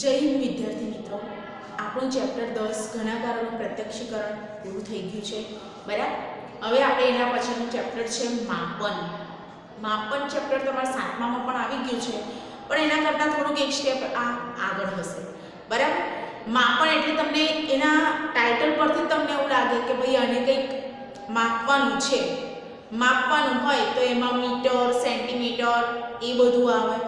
જય હિન્દ, વિદ્યાર્થી મિત્રો. આપણું ચેપ્ટર દસ ઘણાકારોનું પ્રત્યક્ષીકરણ પૂરું થઈ ગયું છે. બરાબર? હવે આપણે એના પછીનું ચેપ્ટર છે માપન. માપન ચેપ્ટર તમારા સાતમામાં પણ આવી ગયું છે, પણ એના કરતાં થોડુંક એક સ્ટેપ આ આગળ હશે. બરાબર? માપન એટલે તમને એના ટાઇટલ પરથી તમને એવું લાગે કે ભાઈ આને કંઈક માપવાનું છે. માપવાનું હોય તો એમાં મીટર સેન્ટીમીટર એ બધું આવે.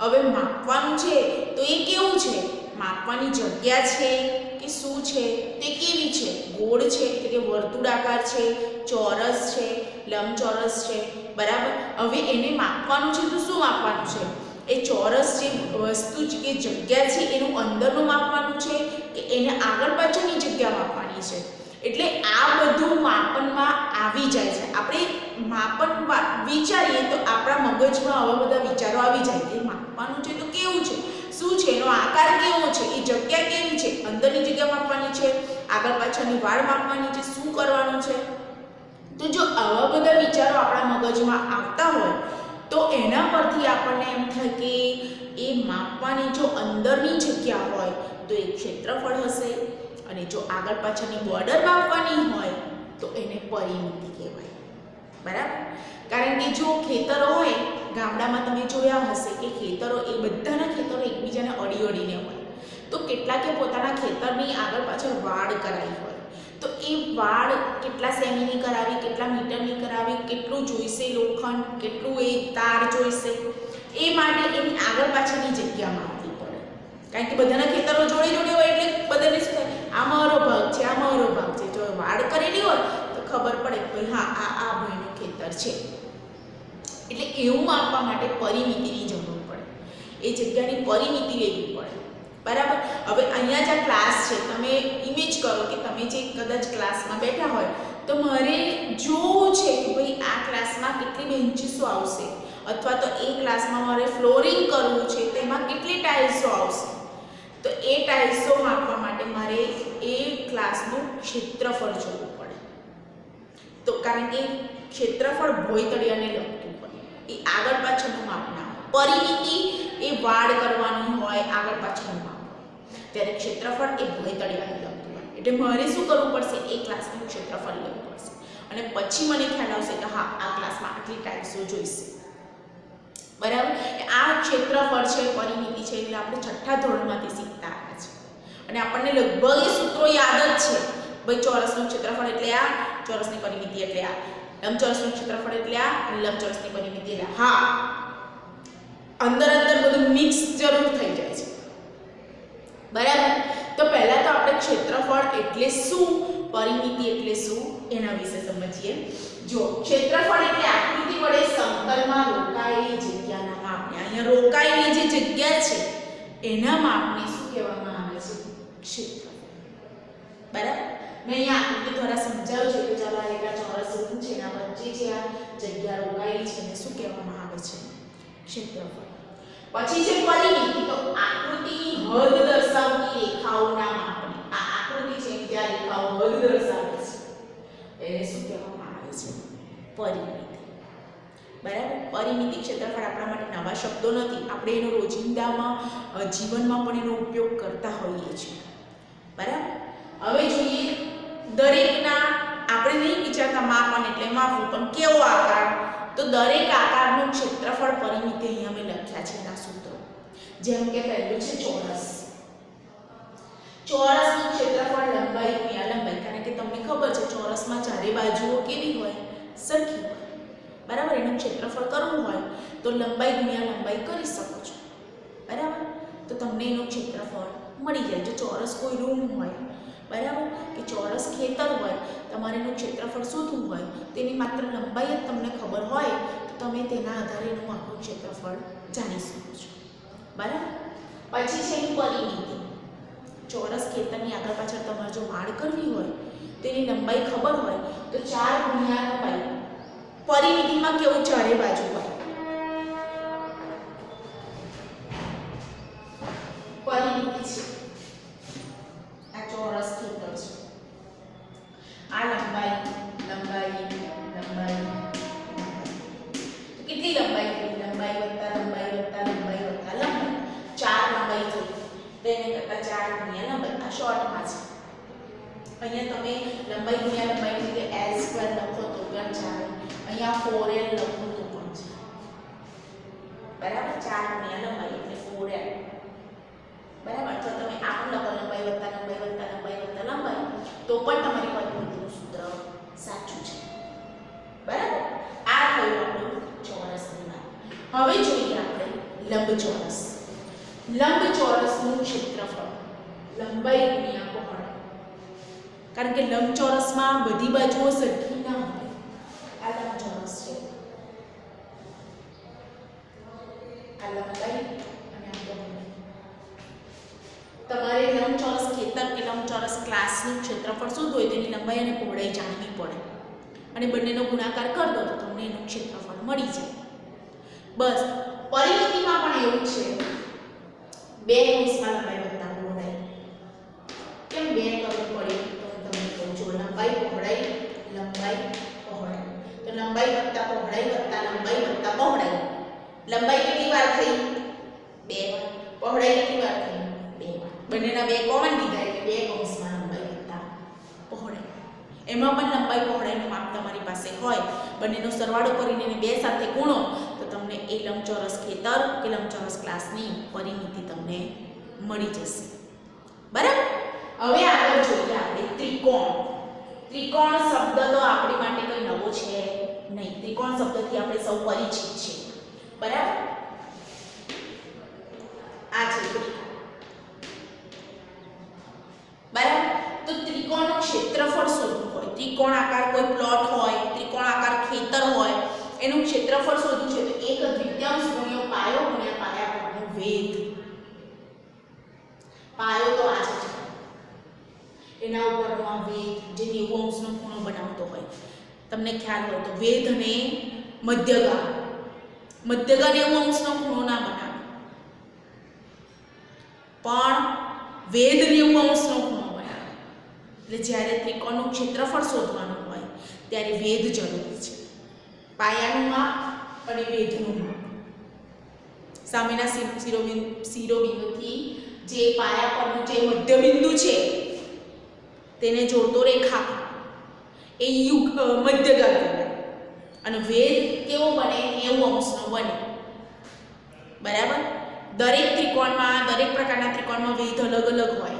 હવે માપવાનું છે તો એ કેવું છે? માપવાની જગ્યા છે કે શું છે? તે કેવી છે? ગોળ છે, એટલે કે વર્તુળાકાર છે, ચોરસ છે, લંબચોરસ છે, બરાબર? હવે એને માપવાનું છે તો શું માપવાનું છે? એ ચોરસ જે વસ્તુ કે જગ્યા છે એનું અંદરનું માપવાનું છે કે એને આગળ પાછળની જગ્યા માપવાની છે? એટલે આ બધું માપનમાં આવી જાય છે. આપણે માપન વિચારીએ તો આપણા મગજમાં આવા બધા વિચારો આવી જાય કે માપવાનું છે તો કેવું છે? શું છે? એનો આકાર કેવો છે? એ જગ્યા કેવી છે? અંદરની જગ્યા માપવાની છે, આગળ પાછળની વાળ માપવાની છે, શું કરવાનું છે? તો જો આવા બધા વિચારો આપણા મગજમાં આવતા હોય, તો એના પરથી આપણને એમ થાય કે એ માપવાની જો અંદરની જગ્યા હોય, તો એ ક્ષેત્રફળ હશે. અને જો આગળ પાછળની બોર્ડર માપવાની હોય, તો એને પરિમિતિ કહેવાય. બરાબર? કારણ કે જો ખેતરો હોય, ગામડામાં તમે જોયા હશે કે ખેતરો એ બધાના ખેતરો એકબીજાને અડી અડીને હોય. તો કેટલાકે પોતાના ખેતરની આગળ પાછળ વાડ કરાવી હોય. તો એ વાડ કેટલા સેમીની કરાવી, કેટલા મીટરની કરાવી, કેટલું જોઈશે લોખંડ, કેટલું એ તાર જોઈશે, એ માટે એની આગળ પાછળની જગ્યામાં આવવી પડે. કારણ કે બધાના ખેતરો જોડે જોડે હોય એટલે બધાને શું થાય? આ મારો ભાગ છે, આ મારો ભાગ છે. જો વાડ કરેલી હોય તો ખબર પડે કે ભાઈ હા, આ આ ભાઈનું ખેતર છે. એટલે એવું માપવા માટે પરિમિતિની જરૂર પડે. એ જગ્યાની પરિમિતિ લેવી પડે. બરાબર? હવે અહીંયા જે ક્લાસ છે. તમે ઇમેજ કરો કે તમે જે કદાચ ક્લાસમાં બેઠા હોય, તો મારે જોવું છે કે ભાઈ આ ક્લાસમાં કેટલી બેન્ચીસો આવશે? અથવા તો એ ક્લાસમાં મારે ફ્લોરિંગ કરવું છે, તેમાં કેટલી ટાઇલ્સો આવશે? તો એ ટાઇલ્સો માપવા માટે મારે એ ક્લાસનું ક્ષેત્રફળ જોવું પડે. તો કારણ કે ક્ષેત્રફળ ભોયતળિયાને લગતું એ આગળ પાછળનું માપ ના હોય. પરિમિતિ એ વાડ કરવાની હોય આગળ પાછળનું માપ ત્યારે ક્ષેત્રફળ એ ભોયતળિયાને લખતું હોય. એટલે મારે શું કરવું પડશે? એ ક્લાસનું ક્ષેત્રફળ લેવું પડશે. અને પછી મને ખ્યાલ આવશે કે હા, આ ક્લાસમાં આટલી ટાઈપ્સો જોઈશે. બરાબર? આ ક્ષેત્રફળ છે, પરિમિતિ છે, એટલે આપણે છઠ્ઠા ધોરણમાંથી શીખતા આવ્યા છે અને આપણને લગભગ એ સૂત્રો યાદ જ છે. ભાઈ ચોરસનું ક્ષેત્રફળ એટલે આ, ચોરસની પરિમિતિ એટલે આ. લંબચોરસનું ક્ષેત્રફળ એટલે આ અને લંબચોરસની પરિમિતિ એટલે હા અંદર અંદર બધું મિક્સ જરૂર થઈ જાય છે બરાબર તો પહેલા તો આપણે ક્ષેત્રફળ એટલે શું પરિમિતિ એટલે શું એના વિશે સમજીએ જો ક્ષેત્રફળ એટલે આકૃતિ વડે સમતલમાં રોકાયેલી જગ્યાના માપને અહીંયા રોકાયેલી જે જગ્યા છે એના માપને શું કહેવામાં આવે છે ક્ષેત્રફળ બરાબર મેં અહીંયા આકૃતિ દ્વારા સમજાવ્યું છે કે ચાલો આ આ ચોરસ રૂમ છે એના વચ્ચે જે આ જગ્યા રોકાયેલી છે એને શું કહેવામાં આવે છે? ક્ષેત્રફળ. પછી છે પરિમિતિ. તો આકૃતિની હદ દર્શાવતી રેખાઓના માપને. આ આકૃતિ છે કે જ્યાં રેખાઓ હદ દર્શાવે છે. એને શું કહેવામાં આવે છે? પરિમિતિ. બરાબર? પરિમિતિ ક્ષેત્રફળ આપણા માટે નવા શબ્દો નથી. આપણે એનો રોજિંદામાં જીવનમાં પણ એનો ઉપયોગ કરતા હોઈએ છીએ. બરાબર? હવે જોઈએ દરેકના આપણે નહીં વિચારતા માપન એટલે માપવું પણ કેવો આકાર? તો દરેક આકારનું ક્ષેત્રફળ પરિમિતિ અહીં અમે લખ્યા છે એના સૂત્રો. જેમ કે પહેલું છે ચોરસ. ચોરસનું ક્ષેત્રફળ લંબાઈ ગુણ્યા લંબાઈ. કારણ કે તમને ખબર છે ચોરસમાં ચારે બાજુઓ કેવી હોય? સરખી હોય. બરાબર? એનું ક્ષેત્રફળ કરવું હોય તો લંબાઈ ગુણ્યા લંબાઈ કરી શકો છો. બરાબર? તો તમને એનું ક્ષેત્રફળ મળી જાય. જો ચોરસ કોઈ રૂમ હોય બરાબર? કે ચોરસ ખેતર હોય, તમારે એનું ક્ષેત્રફળ શોધવું હોય, તેની માત્ર લંબાઈ જ તમને ખબર હોય, તો તમે તેના આધારે એનું આખું ક્ષેત્રફળ જાણી શકો છો. બરાબર? પછી છે એની પરિમિતિ. ચોરસ ખેતરની આગળ પાછળ તમારે જો માળ કરવી હોય, તેની લંબાઈ ખબર હોય, તો ચાર ગુણ્યા લંબાઈ પરિમિતિમાં કેવું ચારે બાજુ? લંબાઈ વત્તા લંબાઈ વત્તા લંબાઈ વત્તા લંબાઈ ચાર લંબાઈ જોઈ તો કરતા ચાર ગુણ્યા લંબાઈ આ શોર્ટમાં છે. અહીંયા તમે લંબાઈ ગુણ્યા, લંબાઈ એટલે એલ સ્ક્વેર લખો તો પણ ચાલે. અહીંયા ફોર એલ લખો તો પણ છે. બરાબર? ચાર ગુણ્યા લંબાઈ એટલે ફોર એલ બરાબર? તો તમે આ પણ લખો લંબાઈ વત્તા લંબાઈ વત્તા લંબાઈ વત્તા, લંબાઈ. તો પણ તમારી પરિવર્તનનું સૂત્ર સાચું છે. હવે જોઈએ આપણે લંબચોરસ. લંબચોરસનું ક્ષેત્રફળ. લંબાઈ ગુણ્યા પહોળાઈ કારણ કે લંબચોરસમાં બધી બાજુઓ સરખી ના હોય. આ લંબચોરસ છે. આ લંબાઈ અને તમારે લંબચોરસ ખેતર કે લંબચોરસ ક્લાસનું ક્ષેત્રફળ શોધવું હોય તેની લંબાઈ અને પહોળાઈ જાણવી પડે. અને બંનેનો ગુણાકાર કરી દો તો તમને એનું ક્ષેત્રફળ મળી જાય. બસ. પરિમિતિમાં પણ એવું છે. બે કૌંસમાં લંબાઈ વત્તા પહોળાઈ કેમ બે કરવું પડે? તો હું તમને કહું છું, લંબાઈ પહોળાઈ લંબાઈ પહોળાઈ. તો લંબાઈ વત્તા પહોળાઈ વત્તા લંબાઈ વત્તા પહોળાઈ. લંબાઈ કેટલી વાર થઈ? બે વાર. પહોળાઈ કેટલી વાર થઈ? બે વાર. બંનેના બે કોમન લીધા એટલે બે કૌંસમાં લંબાઈ વત્તા પહોળાઈ. એમાં પણ લંબાઈ પહોળાઈનું માપ તમારી પાસે હોય. બંનેનો સરવાળો કરીને બે સાથે ગુણો. તમને એ લંબચોરસ ખેતર કે લંબચોરસ ક્લાસની પરિમિતિ તમને મળી જશે. બરાબર? હવે આગળ જોઈએ આપણે ત્રિકોણ. ત્રિકોણ શબ્દ તો આપણી માટે કંઈ નવો છે નહીં. ત્રિકોણ શબ્દથી આપણે સૌ પરિચિત છીએ બરાબર? આ છે બરાબર? તો ત્રિકોણનું ક્ષેત્રફળ શોધવું હોય? ત્રિકોણ આકાર કોઈ પ્લોટ હોય ત્રિકોણ આકાર ખેતર હોય, એનું ક્ષેત્રફળ શોધવું છે એક દ્વિતીયાંશ ગુણ્યો પાયો ગુણ્યા પાયા પરનો વેધ પાયો તો આ છે. એના ઉપરનો આ વેધ જે નેવું અંશનો ખૂણો બનાવતો હોય. તમને ખ્યાલ હોય તો વેધ અને મધ્યગા. મધ્યગા નેવું અંશનો ખૂણો ના બનાવે. પણ વેદ નેવું અંશનો ખૂણો બનાવે. એટલે જ્યારે ત્રિકોણનું ક્ષેત્રફળ શોધવાનું હોય, ત્યારે વેદ જરૂરી છે. પાયાનું માપ અને વેધનું સામેના શિરો- શિરોબિંદુથી જે પાયા પરનું જે મધ્યબિંદુ છે, તેને જોડતો રેખા. એ યુગ કહેવાય. અને વેદ કેવો બને એવું અંશનો બને. બરાબર? દરેક ત્રિકોણમાં, દરેક પ્રકારના ત્રિકોણમાં વેધ અલગ અલગ હોય.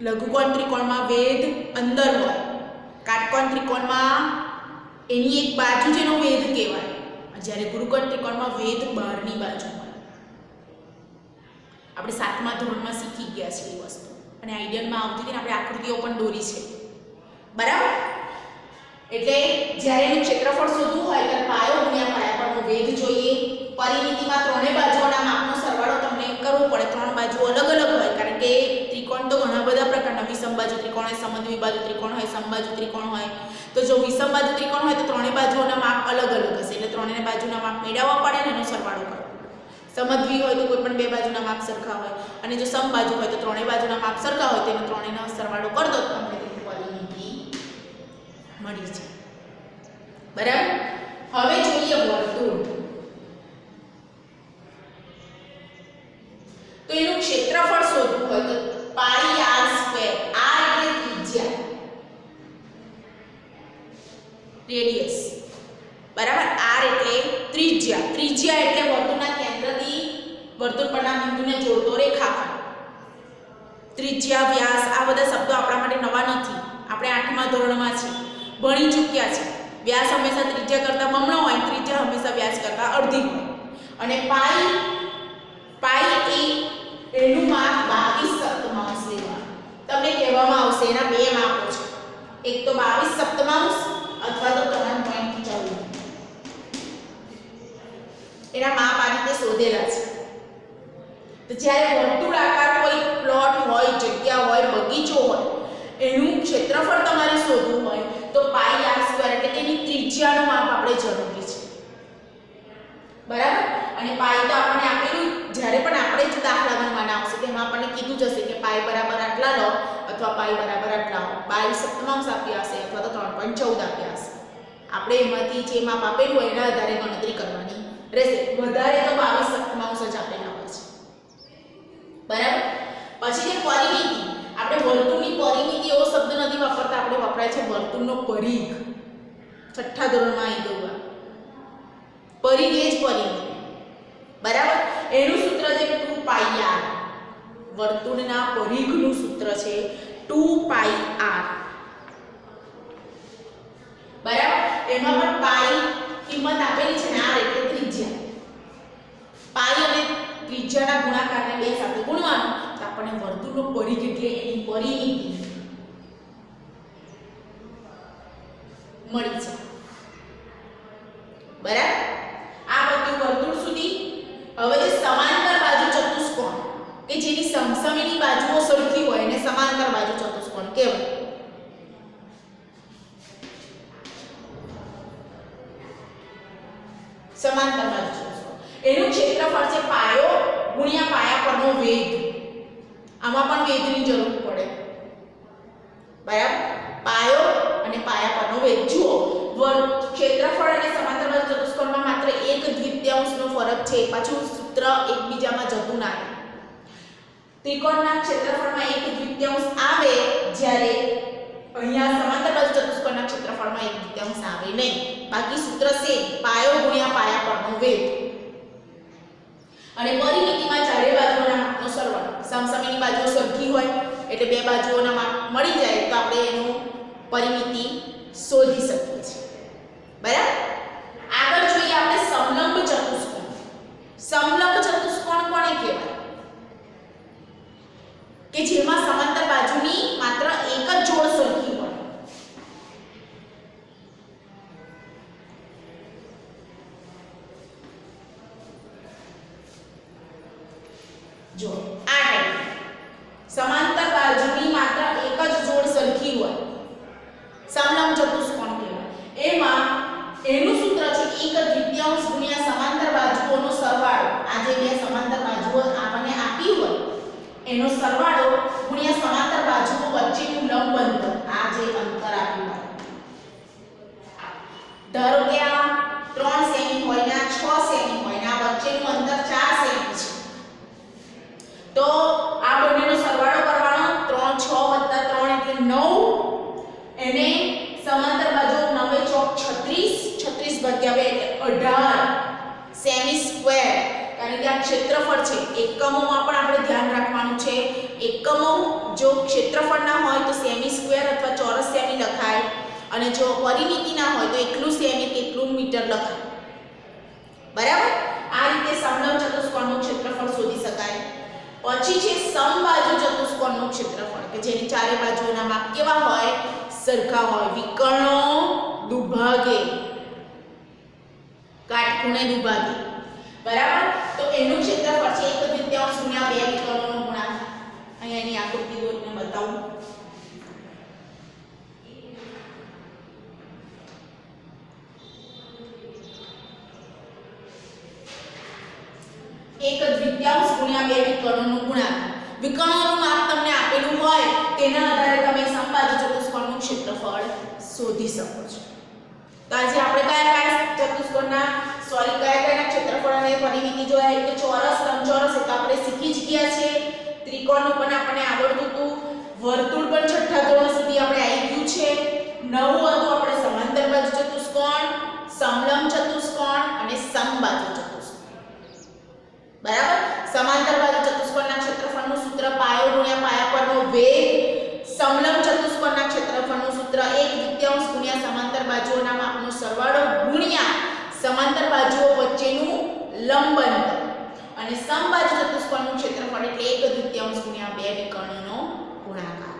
લઘુકોણ ત્રિકોણમાં વેદ અંદર હોય. કાટકોણ ત્રિકોણમાં એની એક બાજુ જેનો વેદ કહેવાય. જ્યારે ગુરુકોણ ત્રિકોણમાં વેદ બહારની બાજુ હોય. આપણે સાતમા ધોરણમાં શીખી ગયા છીએ એ વસ્તુ. અને આઈડિયલમાં આવતી હતી આપણે આકૃતિઓ પણ દોરી છે. બરાબર? એટલે જ્યારે એનું ક્ષેત્રફળ શોધવું હોય, ત્યારે પાયો ગુણ્યા પાયા પરનો વેધ જોઈએ. પરિમિતિમાં ત્રણેય બાજુઓના માપનો સરવાળો તમને કરવો પડે. ત્રણ બાજુ અલગ અલગ હોય, કારણ કે ત્રિકોણ તો ઘણા બધા પ્રકારના વિષમ બાજુ ત્રિકોણ હોય સમદ્વિ બાજુ ત્રિકોણ હોય, સમબાજુ ત્રિકોણ હોય. તો જો વિષમ બાજુ ત્રિકોણ હોય, તો ત્રણેય બાજુઓના માપ અલગ અલગ હશે. એટલે ત્રણેય બાજુના માપ મેળવવા પડે ને એનો સરવાળો કરો. સમદ્વિ હોય તો કોઈ પણ બે બાજુના માપ સરખા હોય. અને જો સમબાજુ હોય તો ત્રણેય બાજુના માપ સરખા હોય, તેનો ત્રણેયનો સરવાળો કરી દો, તો તમને તેની મળી છે બરાબર? હવે જોઈએ વર્તુળ. તો એનું ક્ષેત્રફળ શોધવું હોય તો પાઈ આર સ્ક્વેર આર એટલે ત્રિજ્યા રેડિયસ બરાબર આર એટલે ત્રિજ્યા ત્રિજ્યા એટલે વર્તુળના કેન્દ્રથી વર્તુળ પરના બિંદુને જોડતો રેખાખંડ ત્રિજ્યા વ્યાસ આ બધા શબ્દો આપણા માટે નવા નથી. આપણે આઠમા ધોરણમાં છે ભણી ચૂક્યા છે વ્યાસ હંમેશા ત્રિજ્યા કરતાં બમણો હોય, ત્રિજ્યા હંમેશા વ્યાસ કરતાં અડધી હોય. અને પાઈ પાઈ એ એનું માપ બાવીસ સપ્તમાંશ લેવા તમને કહેવામાં આવશે, એના બે માપો છે. એક તો બાવીસ સપ્તમાંશ અથવા તો ત્રણ પોઈન્ટ ચૌદ એના માપ આ રીતે શોધેલા છે. તો જ્યારે વર્તુળાકાર કોઈ પ્લોટ હોય, જગ્યા હોય, બગીચો હોય, એનું ક્ષેત્રફળ તમારે શોધવું હોય, તો પાઈ આર સ્ક્વેર એટલે એની ત્રિજ્યાનું માપ આપણે જરૂરી છે. બરાબર? અને પાઈ તો આપણને આપેલું જ્યારે પણ આપણે જ દાખલા ગણવાના આવશે તેમાં આપણને કીધું જ હશે કે પાઈ બરાબર આટલા લો, અથવા પાઈ બરાબર આટલા લો. પાઈ સપ્તમાંશ આપ્યા હશે, અથવા તો ત્રણ પોઈન્ટ ચૌદ આપ્યા હશે. આપણે એમાંથી જે માપ આપેલું હોય, એના આધારે ગણતરી કરવાની રહેશે. વધારે તો બાવીસ સપ્તમાંશ જ આપેલા છે બરાબર? પછી જે પરિમિતિ આપણે વર્તુળની વર્તુળનો પરિઘ. છઠ્ઠા ધોરણમાં આવી ગયું. પરિઘ એ જ પરિમિતિ બરાબર? એનું સૂત્ર છે ટુ પાઈ આર. વર્તુળના પરિઘનું સૂત્ર છે ટુ પાઈ આર. બરાબર? એમાં પણ પાઈ કિંમત આપેલી છે ને આર એટલે ત્રિજ્યા. પાઈ અને ત્રિજ્યાના ગુણાકારને બે સાથે વર્તુળનો પરિઘ એટલે એની પરિમિતિ મળી છે બરાબર? આ બધું વર્તુળ સુધી હવે સમાંતર બાજુ ચતુષ્કોણ, કે જેની સમસમીની બાજુઓ સરખી હોય એને સમાંતર બાજુ ચતુષ્કોણ કહેવાય. સમાંતર બાજુ ચતુષ્કોણ. એનું ક્ષેત્રફળ છે પાયો ગુણ્યા પાયા પરનો વેગ. આમાં પણ વેગની જરૂર પડે. બરાબર? પાયો અને પાયા પરનો વેગ જુઓ ક્ષેત્રફળ અને સમાંતર બાજુ ચતુષ્કોણમાં માત્ર એક દ્વિતીયાંશનો ફરક છે. પાછું સૂત્ર એકબીજામાં જતું ના ત્રિકોણના ક્ષેત્રફળમાં એક દ્વિતીયાંશ આવે જ્યારે અહીંયા સમાંતર બાજુ ચતુષ્કોણના ક્ષેત્રફળમાં એક દ્વિતીયાંશ આવે નહીં. બાકી સૂત્ર સેમ, પાયો ગુણ્યા પાયા પરનો વેગ. અને પરિમિતિમાં ચારે બાજુઓના માપનો સરવાળો સમસમીની બાજુઓ સરખી હોય, એટલે બે બાજુઓના માપ મળી જાય તો આપણે એનું પરિમિતિ શોધી શકીએ છીએ. બરાબર? આગળ જોઈએ આપણે સમલંબ ચતુષ્કોણ. સમલંબ ચતુષ્કોણ કોને કહેવાય? કે જેમાં સમાંતર બાજુની માત્ર એક જ જોડ સરખી હોય. જો આ ટાઈપ સમાંતર બાજુની માત્ર એક જ જોડ સરખી હોય સમલંબ ચતુષ્કોણ કહેવાય એમાં એનું સૂત્ર છે એક દ્વિતીયાંશ ગુણ્યા સમાંતર બાજુઓનો સરવાળો આ જે બે સમાંતર બાજુઓ આપણને આપી હોય એનો સરવાળો ગુણ્યા સમાંતર બાજુઓ વચ્ચેનું લંબ અંતર આ જે અંતર આપ્યું હોય ધારો કે આ 3 સેમી હોય ને 6 સેમી હોય ને આ વચ્ચેનું અંતર 4 સેમી છે. તો આ બંનેનો સરવાળો કરવાનો 3 6 3 એટલે 9 એને સમાંતર બાજુ 9 ચોક 36 36 ભાગ્યા 2 એટલે 18 સેમી સ્ક્વેર. કારણ કે આ ક્ષેત્રફળ છે. એકમોમાં પણ આપણે ધ્યાન રાખવાનું છે. એકમો જો ક્ષેત્રફળ ના હોય તો સેમી સ્ક્વેર અથવા ચોરસ સેમી લખાય અને જો પરિમિતિ હોય તો એટલું સેમી કેટલું મીટર લખાય. બરાબર? આ રીતે સમલંબ ચતુષ્કોણનું ક્ષેત્રફળ શોધી શકાય. પછી છે સમબાજુ ચતુષ્કોણનું ક્ષેત્રફળ, કે જેની ચારે બાજુઓના માપ કેવા હોય? સરખા હોય. વિકર્ણો દુભાગે. કાટખૂણે દુભાગે. બરાબર? તો એનું ક્ષેત્રફળ છે એક દ્વિતીયાંશ ગુણ્યા બે વિકર્ણોનો ગુણાકાર અહીંયા એની આકૃતિ દોરીને બતાવું. એક દ્વિતીયાંશ ગુણ્યા બે વિકર્ણોનો ગુણાકાર. વિકર્ણોનું માપ તમને આપેલું હોય, તેના આધારે તમે સમબાજુ ચતુષ્કોણનું ક્ષેત્રફળ શોધી શકો છો. તો આજે આપણે કયા કયા ચતુષ્કોણના સોરી કયા કયા ક્ષેત્રફળ અને પરિમિતિ જોયા? એટલે ચોરસ લંબચોરસ એક આપણે શીખી જ ગયા છે ત્રિકોણનું પણ આપણને આવડતું હતું. વર્તુળ પણ છઠ્ઠા ધોરણ સુધી આપણે આવી ગયું છે નવું હતું આપણે સમાંતર બાજુ ચતુષ્કોણ સમલંબ ચતુષ્કોણ અને સમબાજુ ચતુષ્કોણ બરાબર સમાંતર બાજુ ચતુષ્કોણના ક્ષેત્રફળનું સૂત્ર પાયો ગુણ્યા પાયા પરનો વેગ સમલંબ ચતુષ્કોણના ક્ષેત્રફળનું સૂત્ર એક દ્વિતીયાંશ ગુણ્યા સમાંતર બાજુઓના માપનો સરવાળો ગુણ્યા સમાંતર બાજુઓ વચ્ચેનું લંબ અંતર અને સમબાજુ ચતુષ્કોણનું ક્ષેત્રફળ એટલે એક દ્વિતીયાંશ ગુણ્યા બે વિકર્ણનો ગુણાકાર.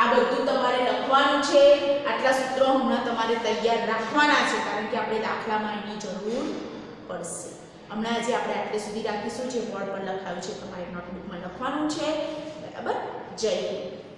આ બધું તમારે લખવાનું છે. આટલા સૂત્રો હમણાં તમારે તૈયાર રાખવાના છે, કારણ કે આપણે દાખલામાં એની જરૂર પડશે. હમણાં આજે આપણે આટલે સુધી રાખીશું. જે બોર્ડ પર લખાયું છે, તમારે નોટબુકમાં લખવાનું છે. બરાબર? જય હિન્દ.